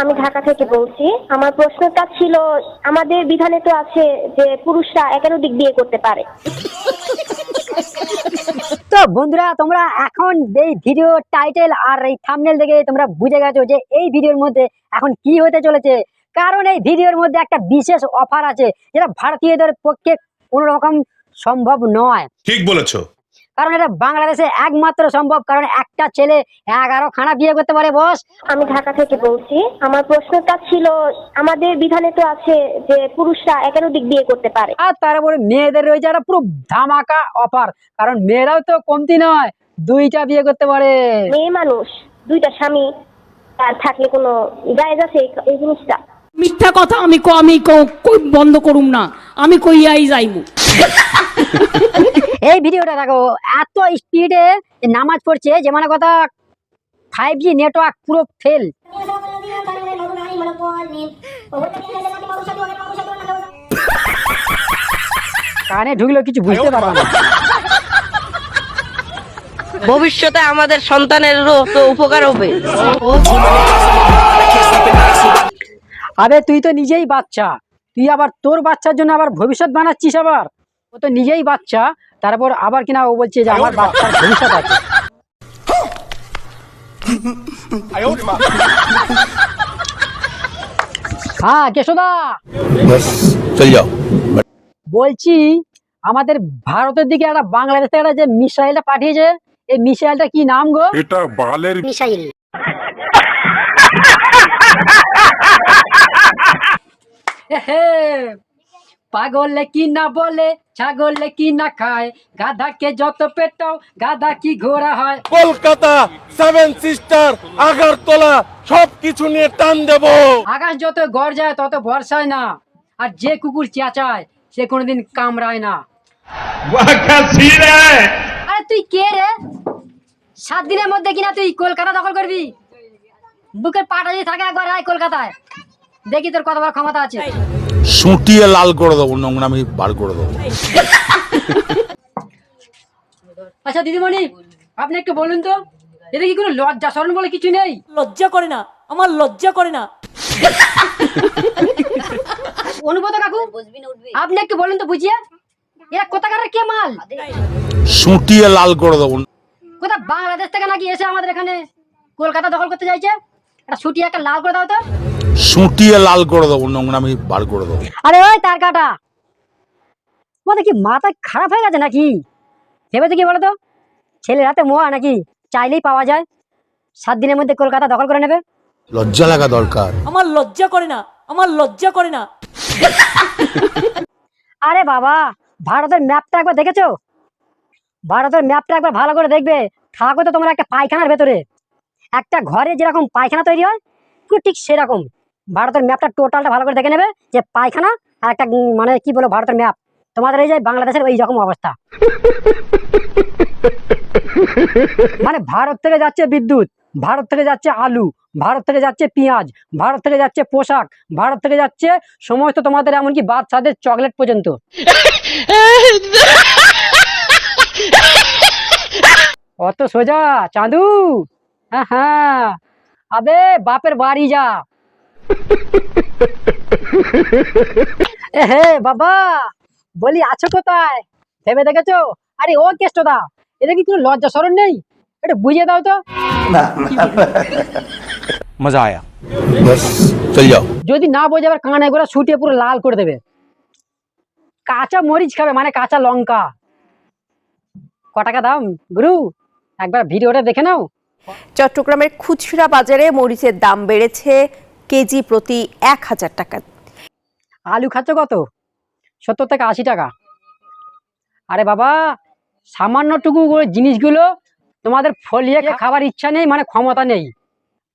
আমি ঢাকা থেকে বলছি। আমার প্রশ্নটা ছিল আমাদের বিধানে তো আছে যে পুরুষরা একাধিক বিয়ে করতে পারে। তো বন্ধুরা তোমরা এখন এই ভিডিও টাইটেল আর এই থামনেল দেখে তোমরা বুঝে গেছো যে এই ভিডিওর মধ্যে এখন কি হতে চলেছে। কারণ এই ভিডিওর মধ্যে একটা বিশেষ অফার আছে যেটা ভারতীয়দের পক্ষে কোনো রকম সম্ভব নয়। ঠিক বলেছ। কারণ এটা বাংলাদেশে একমাত্র সম্ভব কারণ একটা ছেলে এগারো খানা বিয়ে করতে পারে বস। আমি ঢাকা থেকে বলছি আমার প্রশ্নটা ছিল আমাদের বিধানে তো আছে যে পুরুষরা একাধিক বিয়ে করতে পারে। আর তারপরে মেয়েদের রয়েছে একটা পুরো ধামাকা অফার কারণ মেয়েরাও তো কমতি নয় দুইটা বিয়ে করতে পারে। মেয়ে মানুষ দুইটা স্বামী আর থাকলে কোনো জায়েজ আছে এই- জিনিসটা? মিথ্যা কথা আমি ক আমি ক- কই বন্ধ করুম না আমি কইয়াই যাইমু। এই ভিডিওটা দেখো এত স্পিডে নামাজ পড়ছে যে মানে কথা ফাইভ জি নেটওয়ার্ক পুরো ফেল কানে ঢুকলেও কিছু বুঝতে পারব না। ভবিষ্যতে আমাদের সন্তানেরও তো উপকার হবে। আবে তুই তো নিজেই বাচ্চা। তুই আবার তোর বাচ্চার জন্য আবার ভবিষ্যৎ বানাচ্ছিস আবার। ও তো নিজেই বাচ্চা তারপর আবার কিনা ও বলছে যে আমার বাচ্চার ভবিষ্যৎ আছে। হ্যাঁ কেশোদা বলছি আমাদের ভারতের দিকে একটা বাংলাদেশ থেকে যে মিসাইলটা পাঠিয়েছে এই মিসাইলটা কি নাম গো? এটা বালের মিসাইল। হ্যাঁ পাগলে কি না বলে ছাগলে কি না খায় গাধাকে যত পেটাও গাধা কি ঘোড়া হয়? কলকাতা সেভেন সিস্টার আগারতলা সবকিছু নিয়ে টান দেব। আকাশ যত গড় যায় তত বর্ষায় না। আর যে কুকুর চেঁচায় সে কোনোদিন কামড়ায় না। আরে তুই কে রে? সাত দিনের মধ্যে কিনা তুই কলকাতা দখল করবি? বুকের পাটা যদি থাকে একবার আয় কলকাতায়। দেখি তোর কত বড় ক্ষমতা আছে। সুটিয়ে লাল করে দেবো নোংরামি বার করে দেবো। আচ্ছা দিদিমণি আপনি একটু বলুন তো এটা কি কোনো লজ্জা শরণ বলে কিছু নেই? লজ্জা করে না আমার লজ্জা করে না। অনুব্রত কাকু আপনি একটু বলুন তো বুঝিয়ে এরা কোথাকার কে মাল? সুটিয়ে লাল করে দেবো। কোথা বাংলাদেশ থেকে নাকি এসে আমাদের এখানে কলকাতা দখল করতে চাইছে? একটা ছুটি একটা লাল করে দাও তো। সুটিয়ে লাল করে দেবো নোংরামি বার করে দেবো। আরে ওই তার কাটা। তোমাদের কি মাথা খারাপ হয়ে গেছে নাকি? ভেবেছো কি বলো তো ছেলের হাতে মোয়া নাকি? চাইলেই পাওয়া যায়। সাত দিনের মধ্যে কলকাতা দখল করে নেবে। লজ্জা লাগা দরকার। আমার লজ্জা করে না আমার লজ্জা করে না। আরে বাবা ভারতের ম্যাপটা একবার দেখেছ? ভারতের ম্যাপটা একবার ভালো করে দেখবে। থাকো তো তোমরা একটা পায়খানার ভেতরে। একটা ঘরে যেরকম পায়খানা তৈরি হয় পুরো ঠিক সেরকম। ভারতের ম্যাপটা টোটালটা ভালো করে দেখে নেবে যে পায়খানা আর একটা মানে কি বলো ভারতের ম্যাপ। তোমাদের এই যে বাংলাদেশের ওই রকম অবস্থা। মানে ভারত থেকে যাচ্ছে বিদ্যুৎ, ভারত থেকে যাচ্ছে আলু, ভারত থেকে যাচ্ছে পেঁয়াজ, ভারত থেকে যাচ্ছে পোশাক, ভারত থেকে যাচ্ছে সমস্ত তোমাদের এমনকি বাচ্চাদের চকলেট পর্যন্ত। অত সোজা, চাঁদু? হ্যাঁ হ্যাঁ। আবে, বাপের বাড়ি যা। হে বাবা বলি আছো কোথায়? ভেবে দেখেছ? আরে ও কেষ্ট দা এটা কি কোনো লজ্জা সরণ নেই? এটা দাও তো। মজা আয়া। যদি না বোঝে কানে কানায় গোড়া ছুটিয়ে পুরো লাল করে দেবে। কাঁচা মরিচ খাবে মানে কাঁচা লঙ্কা। ক টাকা দাম? গুরু একবার ভিডিওটা দেখে নাও। চট্টগ্রামের খুচরা বাজারে মরিচের দাম বেড়েছে কেজি প্রতি এক হাজার টাকা। আলু খাচ্ছ কত? সত্তর থেকে আশি টাকা। আরে বাবা সামান্যটুকু জিনিসগুলো তোমাদের ফলিয়ে খাবার ইচ্ছা নেই মানে ক্ষমতা নেই।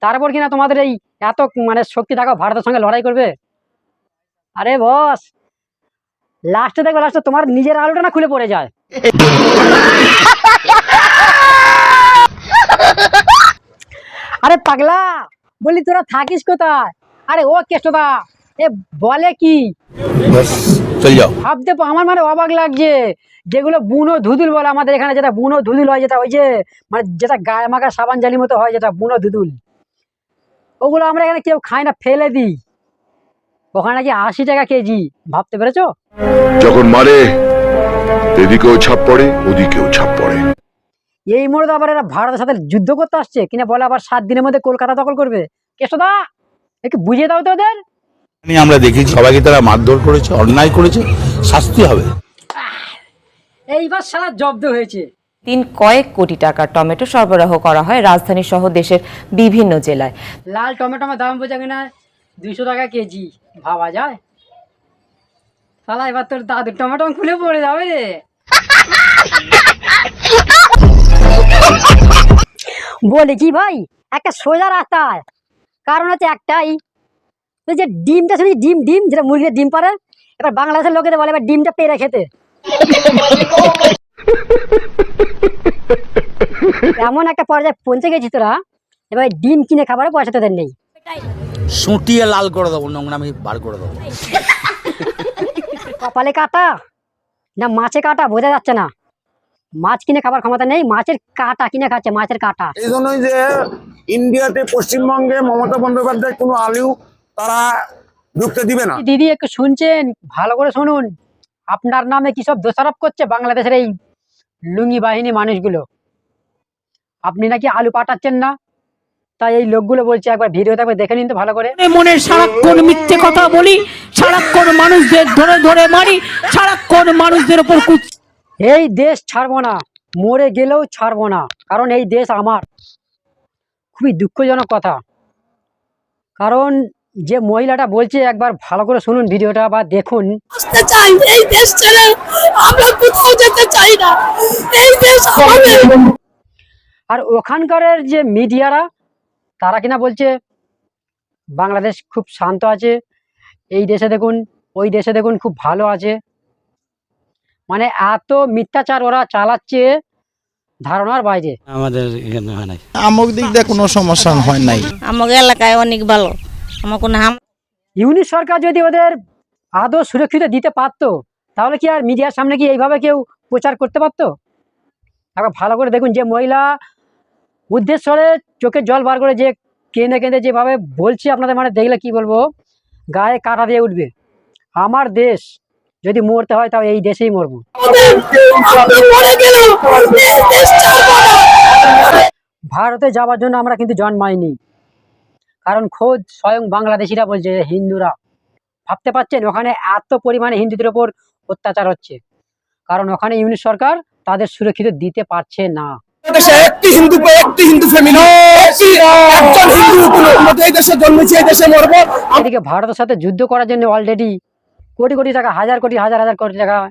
তারপর কিনা তোমাদের এই এত মানে শক্তি থাকা ভারতের সঙ্গে লড়াই করবে? আরে বস লাস্টে দেখবে লাস্টে তোমার নিজের আলুটা না খুলে পড়ে যায়। আরে পাগলা বলি তোরা থাকিস কোথায়? আরে ও কেষ্টদা এ বলে কি? ভাবতে আমার মানে অবাক লাগছে। যেগুলো বুনো ধুদুল বলে আমাদের এখানে যেটা বুনো ধুদুল হয় যেটা ওই যে মানে যেটা গায়ে মাখা সাবান জালি মতো হয় যেটা বুনো ধুদুল। ওগুলো আমরা এখানে কেউ খাই না ফেলে দিই। ওখানে নাকি আশি টাকা কেজি ভাবতে পেরেছ? যখন মারে এদিকেও ছাপ পড়ে ওদিকেও ছাপ পড়ে। এই মোড়ে তো আবার এরা ভারতের সাথে যুদ্ধ করতে আসছে। কিনা বলে আবার সাত দিনের মধ্যে কলকাতা দখল করবে। কেষ্টদা একটু বুঝিয়ে দাও তো ওদের। আমি আমরা দেখেছি সবাইকে তারা মারধর করেছে অন্যায় করেছে শাস্তি হবে। এইবার সারা জব্দ হয়েছে। তিন কয়েক কোটি টাকার টমেটো সরবরাহ করা হয় রাজধানী সহ দেশের বিভিন্ন জেলায়। লাল টমেটো আমার দাম বোঝা কিনা? দুইশো টাকা কেজি। ভাবা যায়। শালা এবার তোর দাদুর টমেটো খুলে পড়ে যাবে রে। বলি কি ভাই? একটা সোজা রাস্তা। কারণ হচ্ছে একটাই। ওই যে ডিমটা শুনি ডিম ডিম যেটা মুরগির ডিম পারে এবার বাংলাদেশের লোকেদের বলে এবার ডিমটা পেরে খেতে। এমন একটা পর্যায়ে পৌঁছে গেছি তোরা এবার ডিম কিনে খাবারের পয়সা তোদের নেই। সুটিয়ে লাল করে দেবো নোংরা আমি বার করে দেবো। কপালে কাটা না মাছে কাটা বোঝা যাচ্ছে না। মাছ কিনে খাবার ক্ষমতা নেই মাছের কাটা কিনে খাচ্ছে মাছের কাটা। এই জন্যই যে ইন্ডিয়াতে পশ্চিমবঙ্গে মমতা বন্দ্যোপাধ্যায় কোনো আলু তারা ঢুকতে দিবে না। দিদি একটু শুনছেন? ভালো করে শুনুন। আপনার নামে কি সব দোষারোপ করছে বাংলাদেশের এই লুঙ্গি বাহিনী মানুষগুলো? আপনি নাকি আলু পাঠাচ্ছেন না? তাই এই লোকগুলো বলছে একবার ভিডিও একবার দেখে নিন তো ভালো করে। মনে মনের সারাক্ষণ মিথ্যে কথা বলি সারাক্ষণ মানুষদের ধরে ধরে মারি সারাক্ষণ মানুষদের উপর কুচ এই দেশ ছাড়বো না মরে গেলেও ছাড়বো না কারণ এই দেশ আমার। খুবই দুঃখজনক কথা। কারণ যে মহিলাটা বলছে একবার ভালো করে শুনুন ভিডিওটা বা দেখুন। আসতে চাই এই দেশ ছেড়ে আমরা কোথাও যেতে চাই না। এই দেশ আমাদের। আর ওখানকার যে মিডিয়ারা তারা কিনা বলছে বাংলাদেশ খুব শান্ত আছে এই দেশে দেখুন ওই দেশে দেখুন খুব ভালো আছে। মানে এত মিথ্যাচার ওরা চালাচ্ছে ধারণার বাইরে। আমাদের এখানে হয় নাই। আমক দিক দিয়ে কোনো সমস্যা হয় নাই। আমাদের এলাকায় অনেক ভালো। আমার কোনো হাম ইউনিট সরকার যদি ওদের আদৌ সুরক্ষিত দিতে পারতো তাহলে কি আর মিডিয়ার সামনে কি এইভাবে কেউ প্রচার করতে পারতো? একবার ভালো করে দেখুন যে মহিলা উদ্দেশ্যরে চোখের জল বার করে যে কেঁদে কেঁদে যেভাবে বলছি আপনাদের মানে দেখলে কি বলব? গায়ে কাটা দিয়ে উঠবে। আমার দেশ যদি মরতে হয় তাও এই দেশেই মরবো। ভারতে যাওয়ার জন্য আমরা কিন্তু জন্মাইনি। কারণ খোদ স্বয়ং বাংলাদেশিরা বলছে হিন্দুরা। ভাবতে পারছেন ওখানে এত পরিমাণে হিন্দুদের ওপর অত্যাচার হচ্ছে। কারণ ওখানে ইউনিট সরকার তাদের সুরক্ষিত দিতে পারছে না। দেশে একটি হিন্দু একটি হিন্দু ফ্যামিলি একজন হিন্দু এই দেশে জন্মেছি এই দেশে মরবো। এদিকে ভারতের সাথে যুদ্ধ করার জন্য অলরেডি কোটি কোটি টাকা হাজার কোটি হাজার হাজার কোটি টাকা।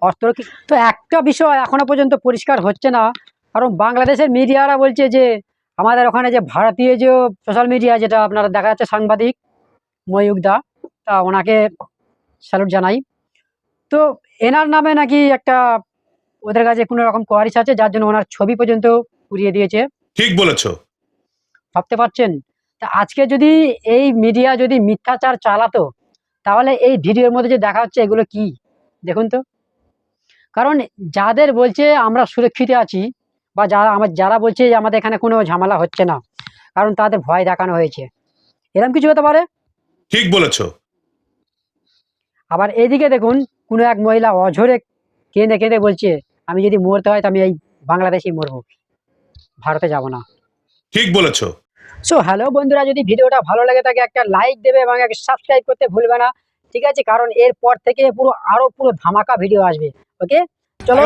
অস্ত্র কি- তো একটা বিষয় এখনও পর্যন্ত পরিষ্কার হচ্ছে না। কারণ বাংলাদেশের মিডিয়ারা বলছে যে আমাদের ওখানে যে ভারতীয় যে সোশ্যাল মিডিয়া যেটা আপনারা দেখা যাচ্ছে সাংবাদিক ময়ূক দা তা ওনাকে স্যালুট জানাই। তো এনার নামে নাকি একটা ওদের কাছে কোনো রকম কোয়ারিশ আছে যার জন্য ওনার ছবি পর্যন্ত পুড়িয়ে দিয়েছে। ঠিক বলেছ। ভাবতে পারছেন? তা আজকে যদি এই মিডিয়া যদি মিথ্যাচার চালাতো তাহলে এই ভিডিওর মধ্যে যে দেখা হচ্ছে এগুলো কি? দেখুন তো। কারণ যাদের বলছে আমরা সুরক্ষিত আছি বা যারা আমার যারা বলছে যে আমাদের এখানে কোনো ঝামেলা হচ্ছে না কারণ তাদের ভয় দেখানো হয়েছে। এরকম কিছু হতে পারে? ঠিক বলেছ। আবার এদিকে দেখুন কোনো এক মহিলা অঝরে কেঁদে কেঁদে বলছে আমি যদি মরতে হয় তো আমি এই বাংলাদেশেই মরবো। ভারতে যাব না। ঠিক বলেছ। সো হ্যালো বন্ধুরা, যদি ভিডিওটা ভালো লাগে তাকে একটা লাইক দেবে এবং একটা সাবস্ক্রাইব করতে ভুলবে না। ঠিক আছে? কারণ এরপর থেকে পুরো আরও পুরো ধামাকা ভিডিও আসবে। ওকে চলো।